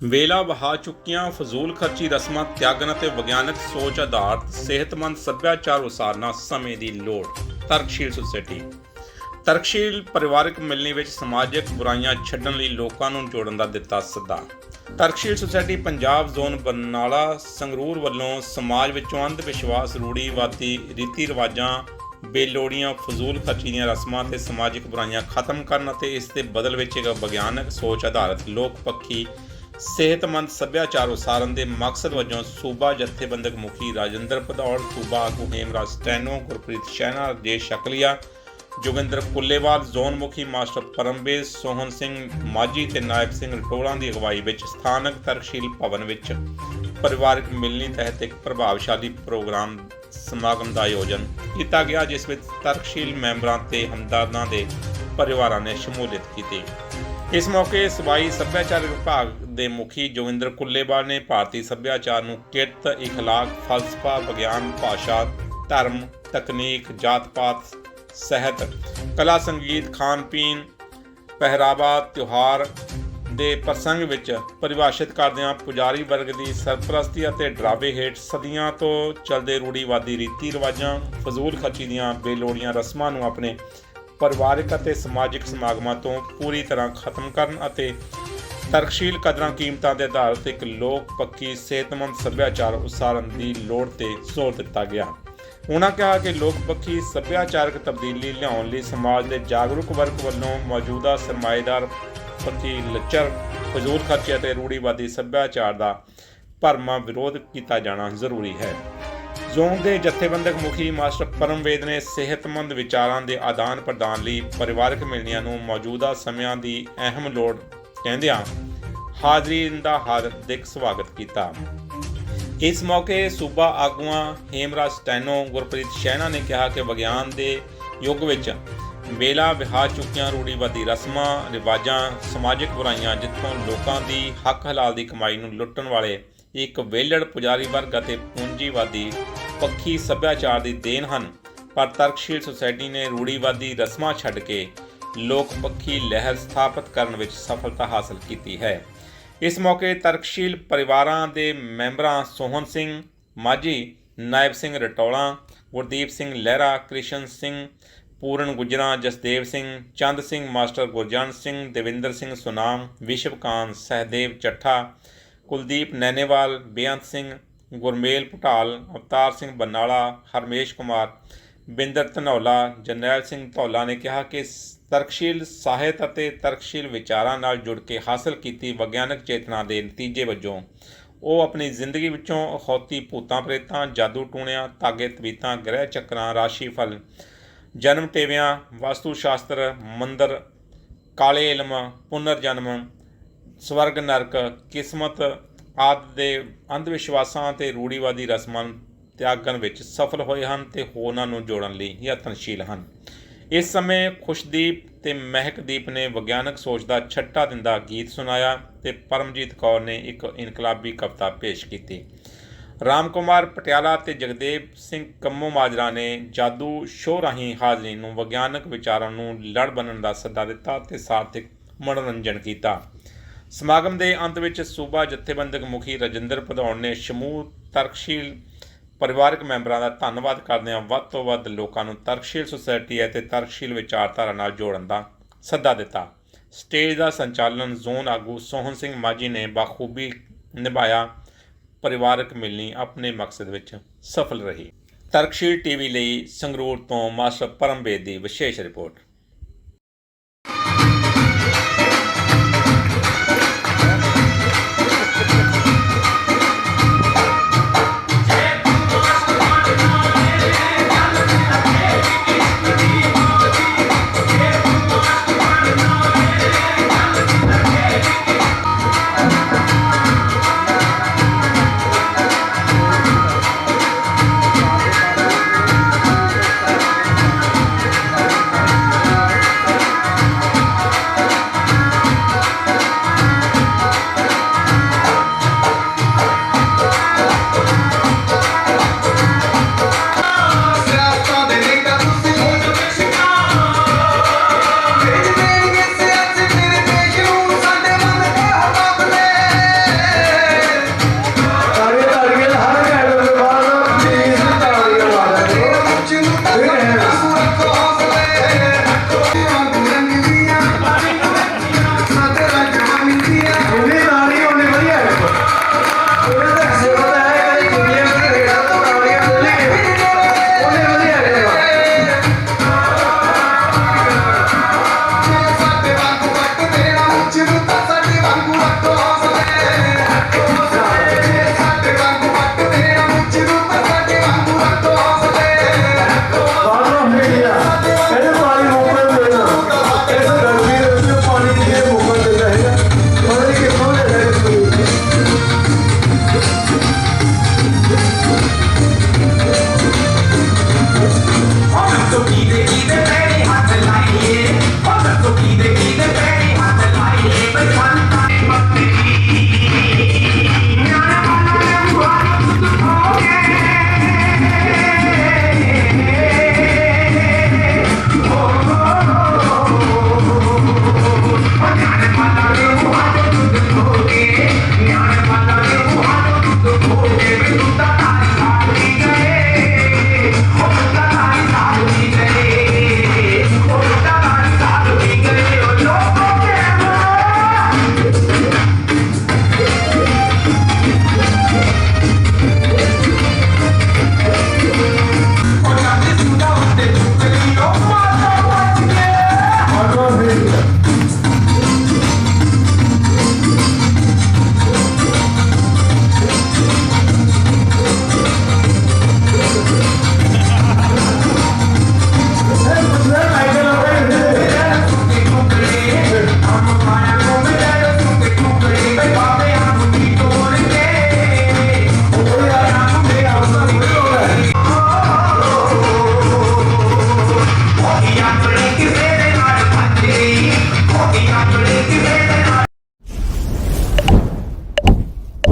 ਵੇਲਾ ਵਹਾ ਚੁੱਕੀਆਂ, ਫਜ਼ੂਲ ਖਰਚੀ ਰਸਮਾਂ, ਤਿਆਗਣ ਅਤੇ ਵਿਗਿਆਨਕ ਸੋਚ ਆਧਾਰਿਤ, ਸਿਹਤਮੰਦ ਸੱਭਿਆਚਾਰ ਉਸਾਰਨਾ ਸਮੇਂ ਦੀ ਲੋੜ, ਤਰਕਸ਼ੀਲ ਸੁਸਾਇਟੀ। ਤਰਕਸ਼ੀਲ ਪਰਿਵਾਰਕ ਮਿਲਣੀ ਵਿੱਚ ਸਮਾਜਿਕ ਬੁਰਾਈਆਂ ਛੱਡਣ ਲਈ ਲੋਕਾਂ ਨੂੰ ਜੋੜਨ ਦਾ ਦਿੱਤਾ ਸੱਦਾ। ਤਰਕਸ਼ੀਲ ਸੁਸਾਇਟੀ ਪੰਜਾਬ ਜ਼ੋਨ ਬਰਨਾਲਾ ਸੰਗਰੂਰ ਵੱਲੋਂ ਸਮਾਜ ਵਿੱਚੋਂ ਅੰਧ ਵਿਸ਼ਵਾਸ ਰੂੜੀਵਾਦੀ ਰੀਤੀ ਰਿਵਾਜਾਂ ਬੇਲੋੜੀਆਂ, ਫਜ਼ੂਲ ਖਰਚੀ ਦੀਆਂ ਰਸਮਾਂ ਤੇ ਸਮਾਜਿਕ ਬੁਰਾਈਆਂ ਖਤਮ ਕਰਨ ਅਤੇ ਇਸ ਦੇ ਬਦਲ ਵਿੱਚ ਇੱਕ ਵਿਗਿਆਨਕ ਸੋਚ ਆਧਾਰਿਤ ਲੋਕ ਪੱਖੀ ਸਿਹਤਮੰਦ ਸੱਭਿਆਚਾਰ ਉਸਾਰਨ ਦੇ ਮਕਸਦ ਵਜੋਂ ਸੂਬਾ ਜਥੇਬੰਦਕ ਮੁਖੀ ਰਾਜਿੰਦਰ ਭਦੌੜ, ਸੂਬਾ ਆਗੂ ਹੇਮਰਾਜ ਸਟੈਨੋ, ਗੁਰਪ੍ਰੀਤ ਸ਼ੈਨਾ, ਰਾਜੇਸ਼ ਸ਼ਕਲੀਆ, ਜੋਗਿੰਦਰ ਕੁੱਲੇਵਾਲ ਜ਼ੋਨ ਮੁਖੀ ਮਾਸਟਰ ਪਰਮਬੀਰ ਸੋਹਨ ਸਿੰਘ ਮਾਝੀ ਤੇ ਨਾਇਬ ਸਿੰਘ ਰਟੋਲਾਂ ਦੀ ਅਗਵਾਈ ਵਿੱਚ ਸਥਾਨਕ ਤਰਕਸ਼ੀਲ ਭਵਨ ਵਿੱਚ ਪਰਿਵਾਰਕ ਮਿਲਣੀ ਤਹਿਤ ਇੱਕ ਪ੍ਰਭਾਵਸ਼ਾਲੀ ਪ੍ਰੋਗਰਾਮ ਸਮਾਗਮ ਦਾ ਆਯੋਜਨ ਕੀਤਾ ਗਿਆ, ਜਿਸ ਵਿੱਚ ਤਰਕਸ਼ੀਲ ਮੈਂਬਰਾਂ ਤੇ ਹਮਦਰਦਾਂ ਦੇ ਪਰਿਵਾਰਾਂ ਨੇ ਸ਼ਮੂਲੀਅਤ ਕੀਤੀ। ਇਸ ਮੌਕੇ ਸਬਾਈ ਸੱਭਿਆਚਾਰ ਵਿਭਾਗ ਦੇ ਮੁਖੀ ਜੋਗਿੰਦਰ ਕੁੱਲੇਵਾਲ ਨੇ ਭਾਰਤੀ ਸੱਭਿਆਚਾਰ ਨੂੰ ਕਿਰਤ, ਇਖਲਾਕ, ਫਲਸਫਾ, ਵਿਗਿਆਨ, ਭਾਸ਼ਾ, ਧਰਮ, ਤਕਨੀਕ, ਜਾਤ-ਪਾਤ, ਸਿਹਤ, ਕਲਾ, ਸੰਗੀਤ ਖਾਣ ਪੀਣ ਪਹਿਰਾਵਾ, ਤਿਉਹਾਰ ਦੇ ਪ੍ਰਸੰਗ ਵਿੱਚ ਪਰਿਭਾਸ਼ਿਤ ਕਰਦਿਆਂ ਪੁਜਾਰੀ ਵਰਗ ਦੀ ਸਰਪ੍ਰਸਤੀ ਅਤੇ ਡਰਾਵੇ ਹੇਠ ਸਦੀਆਂ ਤੋਂ ਚੱਲਦੇ ਰੂੜੀਵਾਦੀ ਰੀਤੀ ਰਿਵਾਜਾਂ ਫਜ਼ੂਲ ਖਰਚੀ ਦੀਆਂ ਬੇਲੋੜੀਆਂ ਰਸਮਾਂ ਨੂੰ ਆਪਣੇ ਪਰਿਵਾਰਕ ਅਤੇ ਸਮਾਜਿਕ ਸਮਾਗਮਾਂ ਤੋਂ ਪੂਰੀ ਤਰ੍ਹਾਂ ਖਤਮ ਕਰਨ ਅਤੇ ਤਰਕਸ਼ੀਲ ਕਦਰਾਂ ਕੀਮਤਾਂ ਦੇ ਆਧਾਰ ਤੇ ਇੱਕ ਲੋਕ ਪੱਕੀ, ਸਿਹਤਮੰਦ ਸੱਭਿਆਚਾਰ ਉਸਾਰਨ ਦੀ ਲੋੜ ਤੇ ਜ਼ੋਰ ਦਿੱਤਾ ਗਿਆ। ਉਹਨਾਂ ਕਿਹਾ ਕਿ ਲੋਕ ਪੱਖੀ ਸੱਭਿਆਚਾਰਕ ਤਬਦੀਲੀ ਲਿਆਉਣ ਲਈ ਸਮਾਜ ਦੇ ਜਾਗਰੂਕ ਵਰਗ ਵੱਲੋਂ ਮੌਜੂਦਾ ਸਰਮਾਏਦਾਰ ਪੱਖੀ ਲੱਚਰ ਫਜ਼ੂਲ ਖਰਚੇ ਅਤੇ ਰੂੜੀਵਾਦੀ ਸੱਭਿਆਚਾਰ ਦਾ ਭਰਮਾ ਵਿਰੋਧ ਕੀਤਾ ਜਾਣਾ ਜ਼ਰੂਰੀ ਹੈ। ਜ਼ੋਨ ਦੇ ਜਥੇਬੰਦਕ ਮੁਖੀ ਮਾਸਟਰ ਪਰਮਵੇਦ ਨੇ ਸਿਹਤਮੰਦ ਵਿਚਾਰਾਂ ਦੇ ਆਦਾਨ ਪ੍ਰਦਾਨ ਲਈ ਪਰਿਵਾਰਕ ਮਿਲਣੀਆਂ ਨੂੰ ਮੌਜੂਦਾ ਸਮਿਆਂ ਦੀ ਅਹਿਮ ਲੋੜ ਕਹਿੰਦਿਆਂ ਹਾਜ਼ਰੀਨ ਦਾ ਹਾਰਦਿਕ ਸਵਾਗਤ ਕੀਤਾ। ਇਸ ਮੌਕੇ ਸੂਬਾ ਆਗੂਆਂ ਹੇਮਰਾਜ ਸਟੈਨੋ ਗੁਰਪ੍ਰੀਤ ਸ਼ੈਨਾ ਨੇ ਕਿਹਾ ਕਿ ਵਿਗਿਆਨ ਦੇ ਯੁੱਗ ਵਿੱਚ ਵੇਲਾ ਵਿਹਾ ਚੁੱਕੀਆਂ ਰੂੜੀਵਾਦੀ ਰਸਮਾਂ, ਰਿਵਾਜਾਂ, ਸਮਾਜਿਕ ਬੁਰਾਈਆਂ ਜਿੱਥੋਂ ਲੋਕਾਂ ਦੀ ਹੱਕ ਹਲਾਲ ਦੀ ਕਮਾਈ ਨੂੰ ਲੁੱਟਣ ਵਾਲੇ ਇੱਕ ਵਿਹਲੜ ਪੁਜਾਰੀ ਵਰਗ ਅਤੇ ਪੂੰਜੀਵਾਦੀ ਪੱਖੀ ਸੱਭਿਆਚਾਰ ਦੀ ਦੇਣ ਹਨ। ਪਰ ਤਰਕਸ਼ੀਲ ਸੁਸਾਇਟੀ ਨੇ ਰੂੜੀਵਾਦੀ ਰਸਮਾਂ ਛੱਡ ਕੇ ਲੋਕ ਪੱਖੀ ਲਹਿਰ ਸਥਾਪਿਤ ਕਰਨ ਵਿੱਚ ਸਫਲਤਾ ਹਾਸਲ ਕੀਤੀ ਹੈ। ਇਸ ਮੌਕੇ ਤਰਕਸ਼ੀਲ ਪਰਿਵਾਰਾਂ ਦੇ ਮੈਂਬਰਾਂ ਸੋਹਨ ਸਿੰਘ, ਮਾਝੀ ਨਾਇਬ ਸਿੰਘ ਰਟੌਲਾ, ਗੁਰਦੀਪ ਸਿੰਘ ਲਹਿਰਾ, ਕ੍ਰਿਸ਼ਨ ਸਿੰਘ, ਪੂਰਨ ਗੁਜਰਾਂ, ਜਸਦੇਵ ਸਿੰਘ, ਚੰਦ ਸਿੰਘ, ਮਾਸਟਰ ਗੁਰਜਨ ਸਿੰਘ, ਦੇਵਿੰਦਰ ਸਿੰਘ ਸੁਨਾਮ, ਵਿਸ਼ਵਕਾਂਤ, ਸਹਿਦੇਵ ਚੱਠਾ, ਕੁਲਦੀਪ ਨੈਨੇਵਾਲ, ਬੇਅੰਤ ਸਿੰਘ ਗੁਰਮੇਲ ਭਟਾਲ, ਅਵਤਾਰ ਸਿੰਘ ਬਨਾਲਾ, ਹਰਮੇਸ਼ ਕੁਮਾਰ, ਬਿੰਦਰ ਧਨੌਲਾ, ਜਰਨੈਲ ਸਿੰਘ ਧੌਲਾ ਨੇ ਕਿਹਾ ਕਿ ਤਰਕਸ਼ੀਲ ਸਾਹਿਤ ਅਤੇ ਤਰਕਸ਼ੀਲ ਵਿਚਾਰਾਂ ਨਾਲ ਜੁੜ ਕੇ ਹਾਸਲ ਕੀਤੀ ਵਿਗਿਆਨਕ ਚੇਤਨਾ ਦੇ ਨਤੀਜੇ ਵਜੋਂ, ਉਹ ਆਪਣੀ ਜ਼ਿੰਦਗੀ ਵਿੱਚੋਂ ਅਖੌਤੀ ਭੂਤਾਂ ਪ੍ਰੇਤਾਂ, ਜਾਦੂ ਟੂਣਿਆਂ ਤਾਗੇ ਤਵੀਤਾਂ, ਗ੍ਰਹਿ ਚੱਕਰਾਂ, ਰਾਸ਼ੀ ਫਲ, ਜਨਮ ਟੇਵਿਆਂ ਵਾਸਤੂ ਸ਼ਾਸਤਰ ਮੰਦਰ, ਕਾਲੇ ਇਲਮ, ਪੁਨਰ ਜਨਮ, ਸਵਰਗ ਨਰਕ, ਕਿਸਮਤ ਆਦਿ ਦੇ ਅੰਧ ਵਿਸ਼ਵਾਸਾਂ ਤੇ ਰੂੜੀਵਾਦੀ ਰਸਮਾਂ ਤਿਆਗਣ ਵਿੱਚ ਸਫਲ ਹੋਏ ਹਨ ਤੇ ਹੋਰਨਾਂ ਨੂੰ ਜੋੜਨ ਲਈ ਯਤਨਸ਼ੀਲ ਹਨ। ਇਸ ਸਮੇਂ ਖੁਸ਼ਦੀਪ ਤੇ ਮਹਿਕਦੀਪ ਨੇ ਵਿਗਿਆਨਕ ਸੋਚ ਦਾ ਛੱਟਾ ਦਿੰਦਾ ਗੀਤ ਸੁਣਾਇਆ ਤੇ ਪਰਮਜੀਤ ਕੌਰ ਨੇ ਇੱਕ ਇਨਕਲਾਬੀ ਕਵਿਤਾ ਪੇਸ਼ ਕੀਤੀ। ਰਾਮ ਕੁਮਾਰ ਪਟਿਆਲਾ ਤੇ ਜਗਦੇਵ ਸਿੰਘ ਕੰਮੋ ਮਾਜਰਾ ਨੇ ਜਾਦੂ ਸ਼ੋਅ ਰਾਹੀਂ ਹਾਜ਼ਰੀਨ ਨੂੰ ਵਿਗਿਆਨਕ ਵਿਚਾਰਾਂ ਨੂੰ ਲੜ ਬਣਨ ਦਾ ਸੱਦਾ ਦਿੱਤਾ ਤੇ ਸਾਰਥਿਕ ਮਨੋਰੰਜਨ ਕੀਤਾ। ਸਮਾਗਮ ਦੇ ਅੰਤ ਵਿੱਚ ਸੂਬਾ ਜਥੇਬੰਦਕ ਮੁਖੀ ਰਜਿੰਦਰ ਭਦੌੜ ਨੇ ਸਮੂਹ ਤਰਕਸ਼ੀਲ ਪਰਿਵਾਰਕ ਮੈਂਬਰਾਂ ਦਾ ਧੰਨਵਾਦ ਕਰਦਿਆਂ ਵੱਧ ਤੋਂ ਵੱਧ ਲੋਕਾਂ ਨੂੰ ਤਰਕਸ਼ੀਲ ਸੁਸਾਇਟੀ ਅਤੇ ਤਰਕਸ਼ੀਲ ਵਿਚਾਰਧਾਰਾ ਨਾਲ ਜੋੜਨ ਦਾ ਸੱਦਾ ਦਿੱਤਾ। ਸਟੇਜ ਦਾ ਸੰਚਾਲਨ ਜ਼ੋਨ ਆਗੂ ਸੋਹਨ ਸਿੰਘ ਮਾਝੀ ਨੇ ਬਾਖੂਬੀ ਨਿਭਾਇਆ। ਪਰਿਵਾਰਕ ਮਿਲਣੀ ਆਪਣੇ ਮਕਸਦ ਵਿੱਚ ਸਫਲ ਰਹੀ। ਤਰਕਸ਼ੀਲ ਟੀਵੀ ਲਈ ਸੰਗਰੂਰ ਤੋਂ ਮਾਸਟਰ ਪਰਮਵੇਦ ਦੀ ਵਿਸ਼ੇਸ਼ ਰਿਪੋਰਟ।